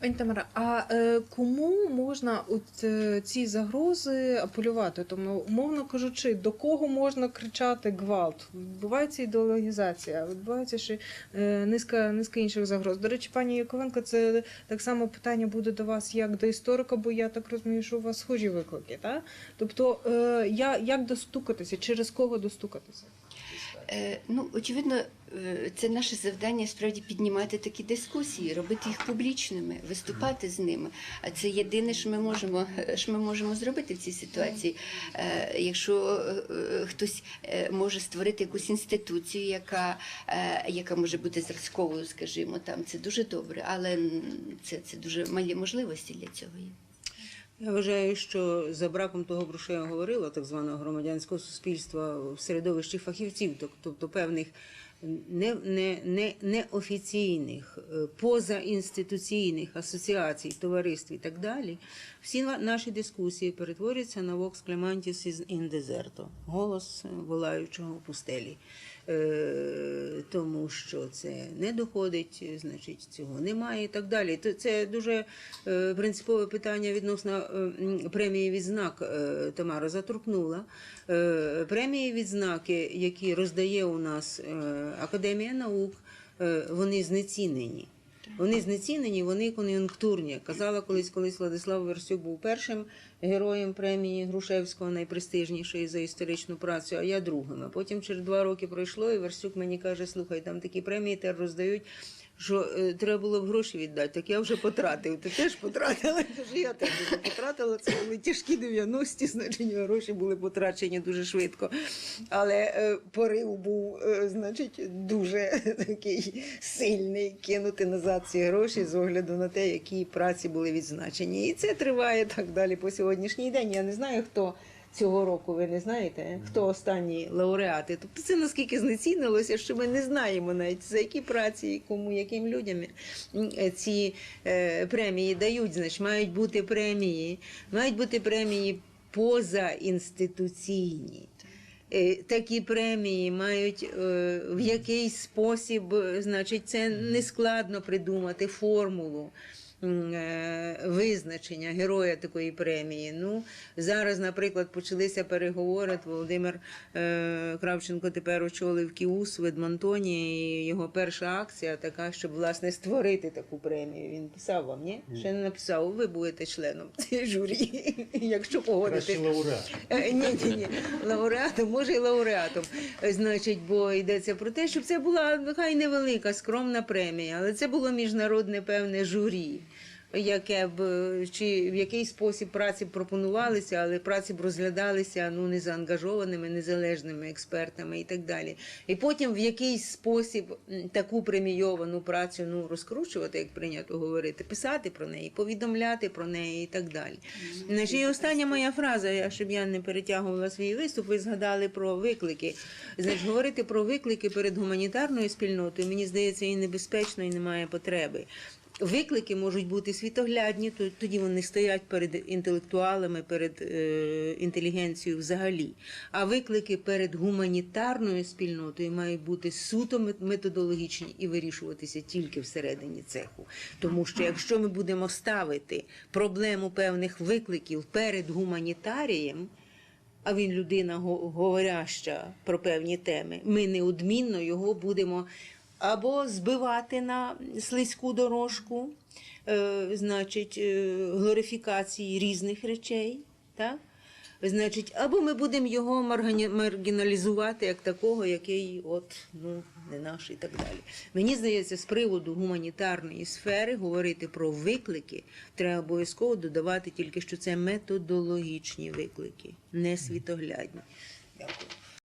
Пані Тамара, а е, кому можна от, е, ці загрози апелювати? Тому, умовно кажучи, до кого можна кричати гвалт? Відбувається ідеологізація, відбувається ще е, низка, низка інших загроз. До речі, пані Яковенко, це так само питання буде до вас як до історика, бо я так розумію, що у вас схожі виклики. Так? Тобто, е, я, як достукатися, через кого достукатися? Е, Ну, очевидно, е, це наше завдання справді піднімати такі дискусії, робити їх публічними, виступати з ними. А це єдине, що ми можемо, що ми можемо зробити в цій ситуації. Е, Якщо е, е, хтось е, може створити якусь інституцію, яка, е, яка може бути зразковою, скажімо, там це дуже добре, але це, це дуже малі можливості для цього є. Я вважаю, що за браком того, про що я говорила, так званого громадянського суспільства в середовищі фахівців, тоб- тобто певних не, не, не, неофіційних, е, позаінституційних асоціацій, товариств і так далі, всі на- наші дискусії перетворюються на Vox Clemantis in deserto, голос волаючого в пустелі. Е, тому що це не доходить, значить, цього немає і так далі. Це дуже е, принципове питання відносно е, премії відзнак Тамара заторкнула. Премії відзнаки, які роздає у нас Академія наук, вони знецінені. Вони знецінені, вони кон'юнктурні. Казала колись, колись Владислав Версюк був першим героєм премії Грушевського, найпрестижнішої за історичну працю, а я другим. А потім через два роки пройшло, і Версюк мені каже: слухай, там такі премії тепер роздають. Що е, треба було б гроші віддати, так я вже потратив. Ти теж потратила. Каже, я теж вже потратила. Це були тяжкі 90-ті, значить, гроші були потрачені дуже швидко. Але е, порив був, е, значить, дуже такий сильний кинути назад ці гроші з огляду на те, які праці були відзначені. І це триває так далі по сьогоднішній день. Я не знаю, хто. Цього року ви не знаєте, хто останні лауреати. Тобто це наскільки знецінилося, що ми не знаємо навіть за які праці, і кому, яким людям е, ці е, премії дають. Значить, мають бути премії, мають бути премії позаінституційні. Е, Такі премії мають в якийсь спосіб, значить, це не складно придумати формулу визначення героя такої премії. Ну, зараз, наприклад, почалися переговори. Володимир е, Кравченко тепер очолив Кіус в Едмонтоні. І його перша акція така, щоб власне створити таку премію. Він писав вам, ні? Ще не написав. Ви будете членом цієї журі, якщо лауреат. Е, Ні, ні, ні. Лауреатом, може і лауреатом. Е, Значить, бо йдеться про те, щоб це була нехай невелика, скромна премія, але це було міжнародне певне журі. Яке б чи в який спосіб праці б пропонувалися, але праці б розглядалися ну незаангажованими, незалежними експертами і так далі. І потім в якийсь спосіб таку премійовану працю ну розкручувати, як прийнято говорити, писати про неї, повідомляти про неї і так далі. Значить, і остання моя фраза, щоб я не перетягувала свій виступ, ви згадали про виклики. Значить, говорити про виклики перед гуманітарною спільнотою, мені здається, і небезпечно, і немає потреби. Виклики можуть бути світоглядні, тоді вони стоять перед інтелектуалами, перед е, інтелігенцією взагалі. А виклики перед гуманітарною спільнотою мають бути суто методологічні і вирішуватися тільки всередині цеху. Тому що якщо ми будемо ставити проблему певних викликів перед гуманітарієм, а він людина говоряща про певні теми, ми неодмінно його будемо або збивати на слизьку дорожку, е, значить, е, глорифікації різних речей. Так? Значить, або ми будемо його маргіналізувати як такого, який от ну не наш і так далі. Мені здається, з приводу гуманітарної сфери говорити про виклики треба обов'язково додавати тільки, що це методологічні виклики, не світоглядні. Дякую.